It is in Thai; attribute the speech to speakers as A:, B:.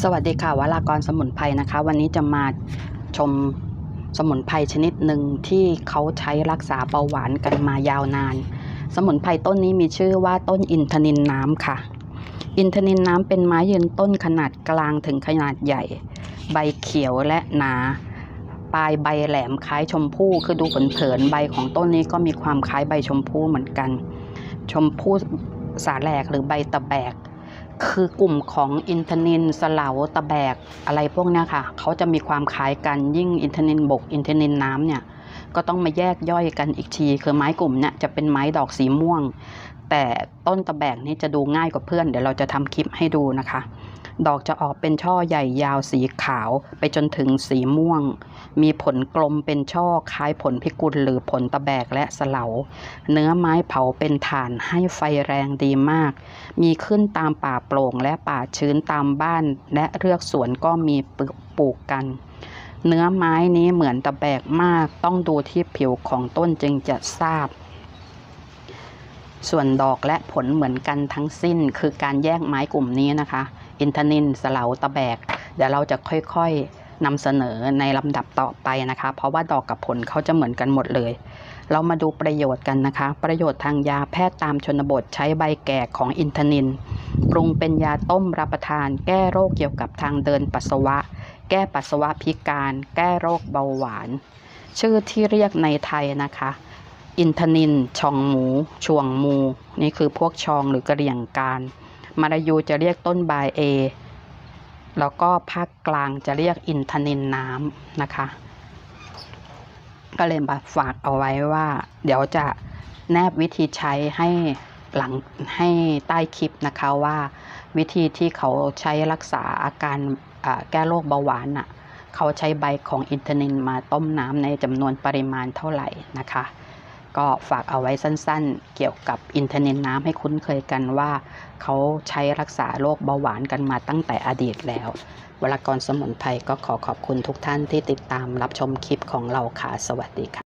A: สวัสดีค่ะวรากรสมุนไพรนะคะ วันนี้จะมาชมสมุนไพรชนิดหนึ่งที่เขาใช้รักษาเบาหวานกันมายาวนาน สมุนไพรต้นนี้มีชื่อว่าต้นอินทนินน้ำค่ะ อินทนินน้ำเป็นไม้ยืนต้นขนาดกลางถึงขนาดใหญ่ ใบเขียวและหนาปลายใบแหลมคล้ายชมพู่คือดูเผินๆใบของต้นนี้ก็มีความคล้ายใบชมพู่เหมือนกัน ชมพู่สาแหลกหรือใบตะแบก คือกลุ่มของอินทนินสลาวตะแบกอะไรพวกนี้ค่ะเขาจะมีความคล้ายกันยิ่งอินทนินบกอินทนินน้ำเนี่ยก็ต้องมาแยกย่อยกันอีกที คือไม้กลุ่มเนี่ยจะเป็นไม้ดอกสีม่วง แต่ต้นตะแบกนี่จะดูง่ายกว่าเพื่อน เดี๋ยวเราจะทำคลิปให้ดูนะคะ ดอกจะออกเป็นช่อใหญ่ยาวสีขาวไปจนถึงสีม่วง มีผลกลมเป็นช่อคล้ายผลพิกุลหรือผลตะแบกและสะเหลาเนื้อไม้เผาเป็นถ่านให้ไฟแรงดีมาก มีขึ้นตามป่าโปร่งและป่าชื้นตามบ้าน และเรือกสวนก็มีปลูกกัน เนื้อไม้นี้เหมือนตะแบกมาก ต้องดูที่ผิวของต้นจึงจะทราบส่วนดอกและผลเหมือนกันทั้งสิ้น คือการแยกไม้กลุ่มนี้นะคะ อินทนินสลาตะแบก เดี๋ยวเราจะค่อยๆนำเสนอในลำดับต่อไปนะคะ เพราะว่าดอกกับผลเขาจะเหมือนกันหมดเลย เรามาดูประโยชน์กันนะคะ ประโยชน์ทางยาแพทย์ตามชนบทใช้ใบแก่ของอินทนินปรุงเป็นยาต้มรับประทาน แก้โรคเกี่ยวกับทางเดินปัสสาวะ แก้ปัสสาวะพิการ แก้โรคเบาหวาน ชื่อที่เรียกในไทยนะคะ อินทนินชองหมู ช่วงมู นี่คือพวกชองหรือกระเหรี่ยงการ มาลายูจะเรียกต้นบายเอ แล้วก็ภาคกลางจะเรียกอินทนินน้ำนะคะ ก็เลยมาฝากเอาไว้ว่า เดี๋ยวจะแนบวิธีใช้ให้หลังให้ใต้คลิปนะคะว่าวิธีที่เขาใช้รักษาอาการแก้โรคเบาหวานน่ะเขาใช้ใบของอินทนินมาต้มน้ำในจำนวนปริมาณเท่าไหร่นะคะ ก็ฝากเอาไว้สั้นๆ เกี่ยวกับอินทนินน้ำให้คุ้นเคยกันว่าเขาใช้รักษาโรคเบาหวานกันมาตั้งแต่อดีตแล้ววรากรสมุนไพรก็ขอขอบคุณทุกท่านที่ติดตามรับชมคลิปของเราค่ะ สวัสดีค่ะ